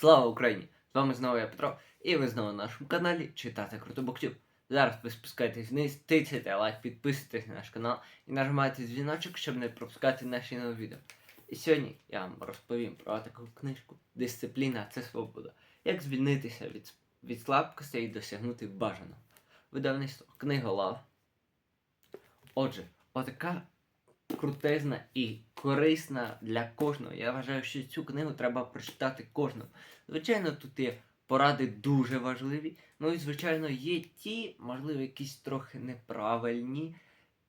Слава Україні! З вами знову я Петро, і ви знову на нашому каналі Читати Круто Буктюб. Зараз ви спускаєтесь вниз, тицяйте лайк, підписуйтесь на наш канал і нажимайте дзвіночок, щоб не пропускати наші нові відео. І сьогодні я вам розповім про таку книжку Дисципліна це свобода. Як звільнитися від, від слабкостей і досягнути бажаного. Видавництво Книга Лав. Отже, отака крутезна і корисна для кожного. Я вважаю, що цю книгу треба прочитати кожному. Звичайно, тут є поради дуже важливі. Ну і, звичайно, є ті, можливо, якісь трохи неправильні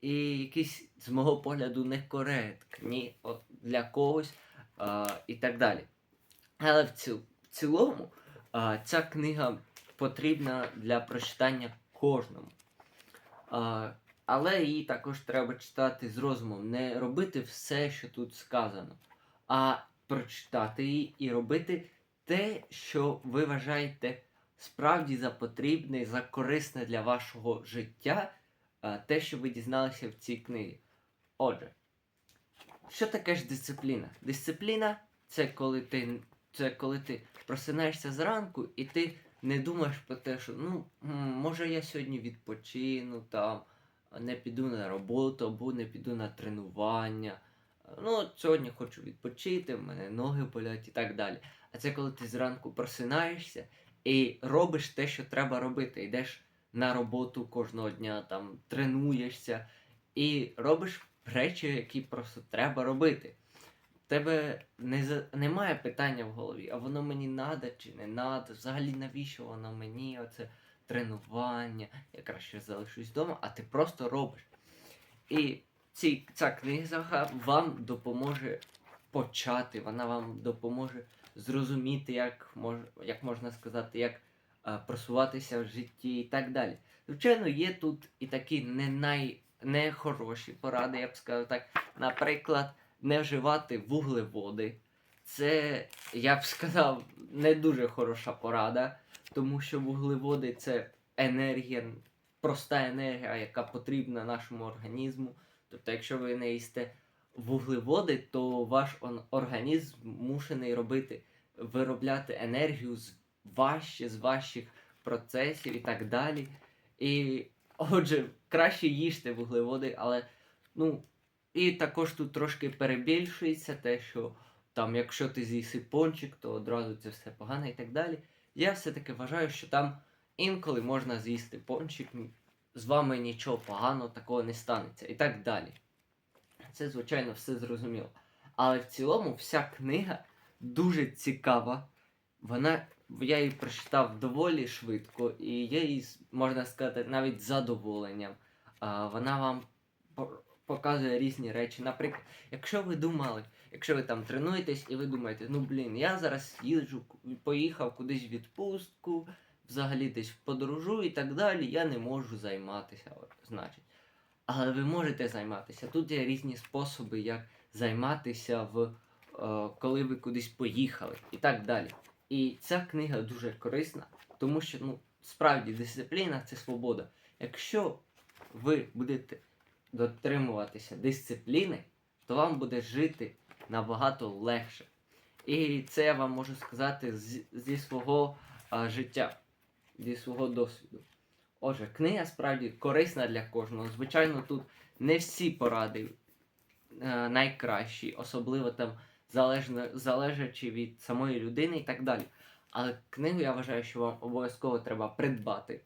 і якісь, з мого погляду, некоректні для когось а, і так далі. Але в, ціл, в цілому а, ця книга потрібна для прочитання кожному. А, але її також треба читати з розумом, не робити все, що тут сказано, а прочитати її і робити те, що ви вважаєте справді за потрібне, за корисне для вашого життя, те, що ви дізналися в цій книзі. Отже, що таке ж дисципліна? Дисципліна це коли ти, це коли ти просинаєшся зранку і ти не думаєш про те, що ну, може я сьогодні відпочину там не піду на роботу або не піду на тренування. Ну, сьогодні хочу відпочити, в мене ноги болять і так далі. А це коли ти зранку просинаєшся і робиш те, що треба робити. Йдеш на роботу кожного дня, там тренуєшся і робиш речі, які просто треба робити. В тебе не немає питання в голові, а воно мені надо чи не надо, взагалі навіщо воно мені, оце тренування, я краще залишусь вдома, а ти просто робиш. І ці, ця книга вам допоможе почати, вона вам допоможе зрозуміти, як, мож, як можна сказати, як а, просуватися в житті і так далі. Звичайно, є тут і такі не най не поради, я б сказав так. Наприклад, не вживати вуглеводи. Це, я б сказав, не дуже хороша порада, тому що вуглеводи це енергія, проста енергія, яка потрібна нашому організму. Тобто, якщо ви не їсте вуглеводи, то ваш організм мушений робити, виробляти енергію з важче, з ваших процесів і так далі. І отже, краще їжте вуглеводи, але ну. І також тут трошки перебільшується те, що там, якщо ти з'їси пончик, то одразу це все погано і так далі. Я все-таки вважаю, що там інколи можна з'їсти пончик, з вами нічого поганого такого не станеться і так далі. Це, звичайно, все зрозуміло. Але в цілому вся книга дуже цікава. Вона, я її прочитав доволі швидко, і я її, можна сказати, навіть з задоволенням. Вона вам показує різні речі. Наприклад, якщо ви думали, якщо ви там тренуєтесь і ви думаєте, ну блін, я зараз їжджу, поїхав кудись в відпустку, взагалі десь подорожу і так далі, я не можу займатися, значить. Але ви можете займатися. Тут є різні способи, як займатися, в, е, коли ви кудись поїхали і так далі. І ця книга дуже корисна, тому що ну, справді дисципліна це свобода. Якщо ви будете дотримуватися дисципліни, то вам буде жити набагато легше. І це я вам можу сказати зі свого а, життя, зі свого досвіду. Отже, книга справді корисна для кожного. Звичайно, тут не всі поради е, найкращі, особливо там залежно, залежачи від самої людини і так далі. Але книгу я вважаю, що вам обов'язково треба придбати.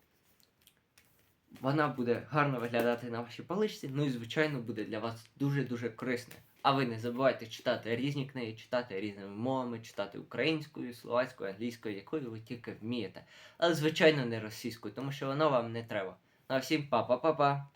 Вона буде гарно виглядати на вашій поличці, ну і звичайно буде для вас дуже-дуже корисною. А ви не забувайте читати різні книги, читати різними мовами, читати українською, словацькою, англійською, якою ви тільки вмієте. Але звичайно не російською, тому що воно вам не треба. Ну а всім па-па-па-па!